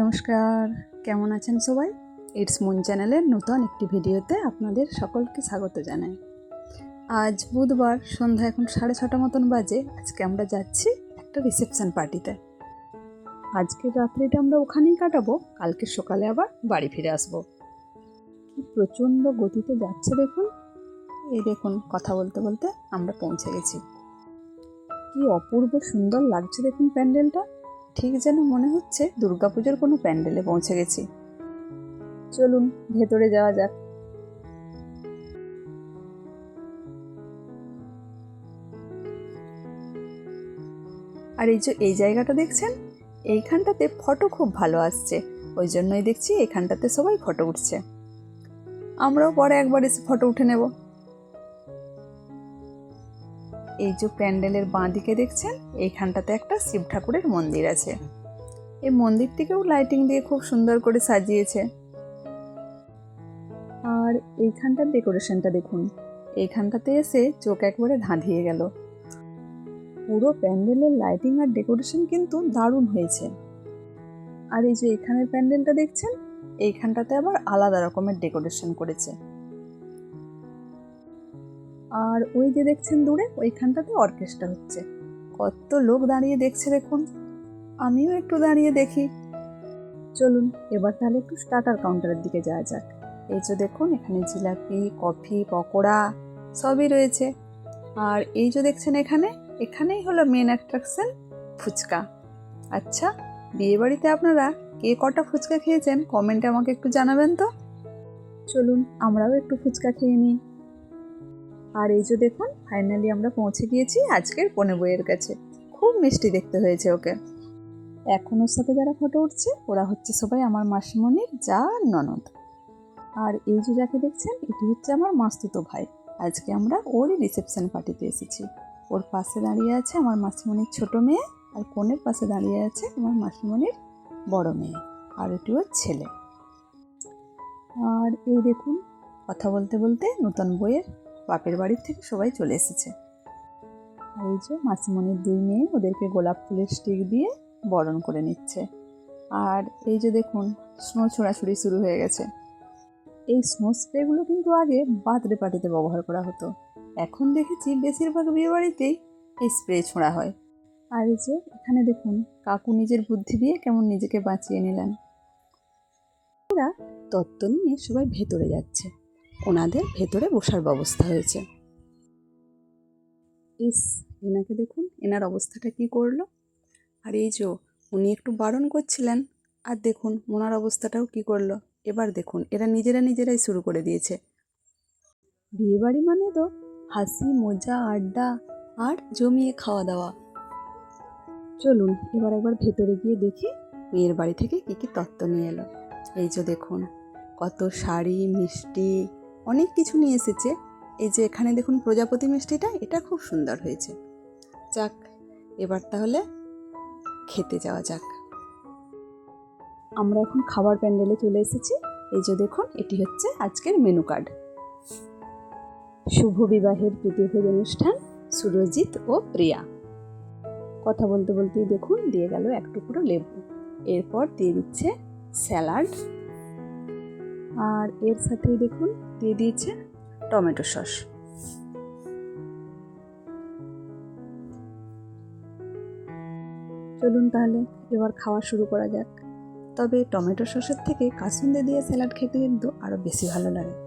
নমস্কার, কেমন আছেন সবাই? ইটস মুন চ্যানেলের নতুন একটি ভিডিওতে আপনাদের সকলকে স্বাগত জানাই। আজ বুধবার সন্ধ্যা এখন সাড়ে ছটা মতন বাজে, আজকে আমরা যাচ্ছি একটা রিসেপশন পার্টিতে আজকের রাত্রিটা আমরা ওখানেই কাটাবো, কালকে সকালে আবার বাড়ি ফিরে আসব। কি প্রচণ্ড গতিতে যাচ্ছে দেখুন। এই দেখুন, কথা বলতে বলতে আমরা পৌঁছে গেছি। কি অপূর্ব সুন্দর লাগছে দেখুন প্যান্ডেলটা। ঠিক যেন মনে হচ্ছে দুর্গাপুজোর কোনো প্যান্ডেলে পৌঁছে গেছি। চলুন, ভেতরে যাওয়া যাক। আর এই যে, এই জায়গাটা দেখছেন? এইখানটাতে ফটো খুব ভালো আসছে। ওই জন্যই দেখছি এখানটাতে সবাই ফটো উঠছে। আমরাও পরে একবার এসে ফটো উঠে নেব। এই যে প্যান্ডেলের বাঁ দিকে দেখছেন, এইখানটাতে একটা শিব ঠাকুরের মন্দির আছে। এই মন্দিরটিকেও লাইটিং দিয়ে খুব সুন্দর করে সাজিয়েছে। আর এইখানটার ডেকোরেশনটা দেখুন, এইখানটাতে এসে চোখ একবারে ধাঁধিয়ে গেল। পুরো প্যান্ডেলের লাইটিং আর ডেকোরেশন কিন্তু দারুণ হয়েছে। আর এই যে এখানের প্যান্ডেলটা দেখছেন, এইখানটাতে আবার আলাদা রকমের ডেকোরেশন করেছে। আর ওই যে দেখছেন দূরে, ওইখানটাতে অর্কেস্ট্রা হচ্ছে। কত লোক দাঁড়িয়ে দেখছে দেখুন। আমিও একটু দাঁড়িয়ে দেখি। চলুন, এবার তাহলে একটু স্টার্টার কাউন্টারের দিকে যাওয়া যাক। এই যে দেখুন, এখানে জিলাপি, কফি, পকোড়া সবই রয়েছে। আর এই যে দেখছেন এখানে, এখানেই হলো মেন অ্যাট্রাকশন ফুচকা। আচ্ছা বিয়েবাড়িতে আপনারা কে কটা ফুচকা খেয়েছেন? কমেন্টে আমাকে একটু জানাবেন তো? চলুন, আমরাও একটু ফুচকা খেয়ে নিই। আর এই যে দেখুন ফাইনালি আমরা পৌঁছে গিয়েছি আজকের পনে বইয়ের কাছে। খুব মিষ্টি দেখতে হয়েছে ওকে। এখন ওর সাথে যারা ফটো উঠছে, ওরা হচ্ছে সবাই আমার মাসিমণির যা ননদ। আর এই যে যাকে দেখছেন, এটি হচ্ছে আমার মাস্তুতো ভাই। আজকে আমরা ওরই রিসেপশন পার্টিতে এসেছি। ওর পাশে দাঁড়িয়ে আছে আমার মাসিমণির ছোট মেয়ে, আর কোণের পাশে দাঁড়িয়ে আছে আমার মাসিমণির বড় মেয়ে, আর এটি ওর ছেলে। আর এই দেখুন, কথা বলতে বলতে নতুন বইয়ের বাপের বাড়ির থেকে সবাই চলে এসেছে। আর এই যে মাসিমণির দুই মেয়ে ওদেরকে গোলাপ ফুলের স্টিক দিয়ে বরণ করে নিচ্ছে। আর এই যে দেখুন, স্নো ছোড়াছুড়ি শুরু হয়ে গেছে। এই স্নো স্প্রেগুলো কিন্তু আগে বার্থডে পার্টিতে ব্যবহার করা হতো। এখন দেখেছি বেশিরভাগ বিয়ে বাড়িতেই এই স্প্রে ছোঁড়া হয়। আর এই যে এখানে দেখুন, কাকু নিজের বুদ্ধি দিয়ে কেমন নিজেকে বাঁচিয়ে নিলেন। এরা তত্ত্ব নিয়ে সবাই ভেতরে যাচ্ছে। ওনাদের ভেতরে বসার ব্যবস্থা হয়েছে। ইস, এনাকে দেখুন, এনার অবস্থাটা কি করল? আর এই যে উনি একটু বারণ করছিলেন, আর দেখুন, ওনার অবস্থাটাও কি করল? এবার দেখুন, এরা নিজেরা নিজেরাই শুরু করে দিয়েছে। বিয়েবাড়ি মানে তো হাসি, মজা, আড্ডা আর জমিয়ে খাওয়া দাওয়া চলুন, এবার একবার ভেতরে গিয়ে দেখি মেয়ের বাড়ি থেকে কী কী তত্ত্ব নিয়ে এলো। এই যে দেখুন, কত শাড়ি, মিষ্টি অনেক কিছু নিয়ে এসেছে। এই যে এখানে দেখুন প্রজাপতি মিষ্টিটা, এটা খুব সুন্দর হয়েছে। যাক, এবার তাহলে খেতে যাওয়া যাক। আমরা এখন খাবার প্যান্ডেলে চলে এসেছি। এই যে দেখুন, এটি হচ্ছে আজকের মেনু কার্ড। শুভ বিবাহের প্রীতিভোজ অনুষ্ঠান, সুরজিৎ ও প্রিয়া। কথা বলতে বলতেই দেখুন, দিয়ে গেল এক টুকরো লেবু। এরপর দিয়ে দিচ্ছে স্যালাড। আর এর সাথেই দেখুন দিয়ে দিয়েছে টমেটো সস। চলুন তাহলে এবার খাওয়া শুরু করা যাক। তবে টমেটো সসের থেকে কাসুন্দে দিয়ে স্যালাড খেতে কিন্তু আরও বেশি ভালো লাগে।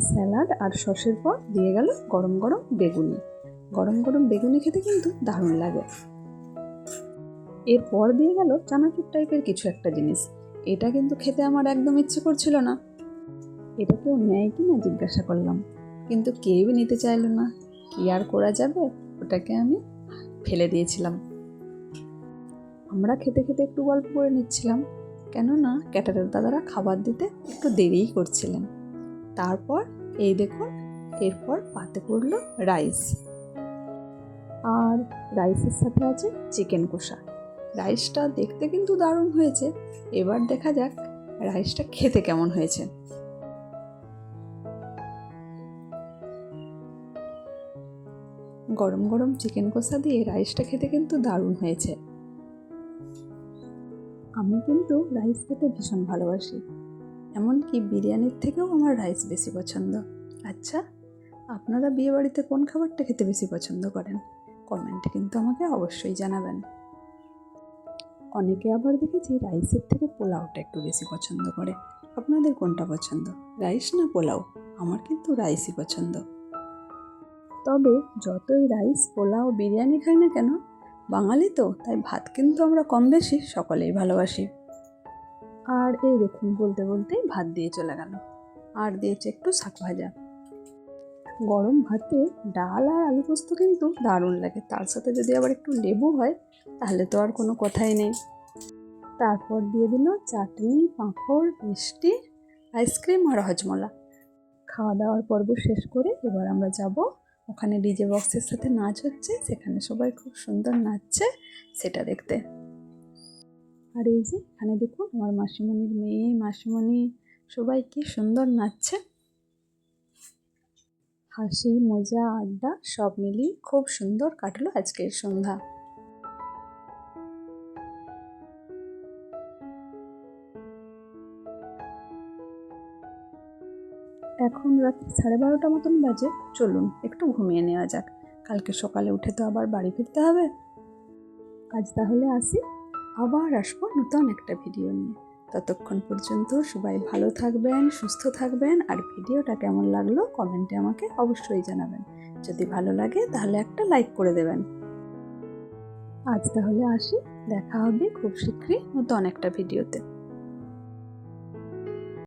স্যালাড আর সসের পর দিয়ে গেল গরম গরম বেগুনি। গরম গরম বেগুনি খেতে কিন্তু দারুণ লাগে। এরপর দিয়ে গেল চানাচুর টাইপের কিছু একটা জিনিস। এটা কিন্তু খেতে আমার একদম ইচ্ছে করছিল না। এটা কেউ নেয় কি না জিজ্ঞাসা করলাম। কিন্তু কেউই নিতে চাইলো না। কি আর করা যাবে? ওটাকে আমি ফেলে দিয়েছিলাম। আমরা খেতে খেতে একটু গল্প করে নিচ্ছিলাম। কেননা ক্যাটারের দাদারা খাবার দিতে একটু দেরিই করছিলেন। তারপর এই দেখুন, এরপর পাতে পড়ল রাইস। আর রাইসের সাথে আছে চিকেন কষা। রাইসটা দেখতে কিন্তু দারুণ হয়েছে। এবার দেখা যাক রাইসটা খেতে কেমন হয়েছে। গরম গরম চিকেন কষা দিয়ে রাইসটা খেতে কিন্তু দারুণ হয়েছে। আমি কিন্তু রাইস খেতে ভীষণ ভালোবাসি। এমনকি বিরিয়ানির থেকেও আমার রাইস বেশি পছন্দ। আচ্ছা আপনারা বিয়েবাড়িতে কোন খাবারটা খেতে বেশি পছন্দ করেন? কমেন্টে কিন্তু আমাকে অবশ্যই জানাবেন। অনেকে আবার দেখেছি রাইসের থেকে পোলাওটা একটু বেশি পছন্দ করে। আপনাদের কোনটা পছন্দ? রাইস না পোলাও? আমার কিন্তু রাইসই পছন্দ। তবে যতই রাইস, পোলাও, বিরিয়ানি খাই না কেন, বাঙালি তো, তাই ভাত কিন্তু আমরা কম বেশি, সকলেই ভালোবাসি। আর এই দেখুন, বলতে বলতেই ভাত দিয়ে চলে গেল। আর দিয়েছে একটু শাক ভাজা। গরম ভাতে ডাল আর আলু পোস্ত কিন্তু দারুণ লাগে। তার সাথে যদি আবার একটু লেবু হয়, তাহলে তো আর কোনো কথাই নেই। তারপর দিয়ে দিল চাটনি, পাঁপড়, মিষ্টি, আইসক্রিম আর হজমলা। খাওয়া দাওয়ার পর্ব শেষ করে এবার আমরা যাব। ওখানে ডিজে বক্সের সাথে নাচ হচ্ছে, সেখানে সবাই খুব সুন্দর নাচছে, সেটা দেখতে। আর এই যে এখানে দেখুন, আমার মাসিমণির মেয়ে মাসিমণি, সবাই কি সুন্দর নাচছে। হাসি, মজা, আড্ডা সব মিলিয়ে খুব সুন্দর কাটলো আজকের সন্ধ্যা। এখন রাত্রি সাড়ে বারোটা মতন বাজে, চলুন একটু ঘুমিয়ে নেওয়া যাক। কালকে সকালে উঠে তো আবার বাড়ি ফিরতে হবে। আজ তাহলে আসি, আবার আসব নতুন একটা ভিডিও নিয়ে। ততক্ষণ পর্যন্ত সবাই ভালো থাকবেন, সুস্থ থাকবেন আর ভিডিওটা কেমন লাগল কমেন্টে আমাকে অবশ্যই জানাবেন। যদি ভালো লাগে তাহলে একটা লাইক করে দেবেন। আজ তাহলে আসি, দেখা হবে খুব শীঘ্রই নতুন একটা ভিডিওতে।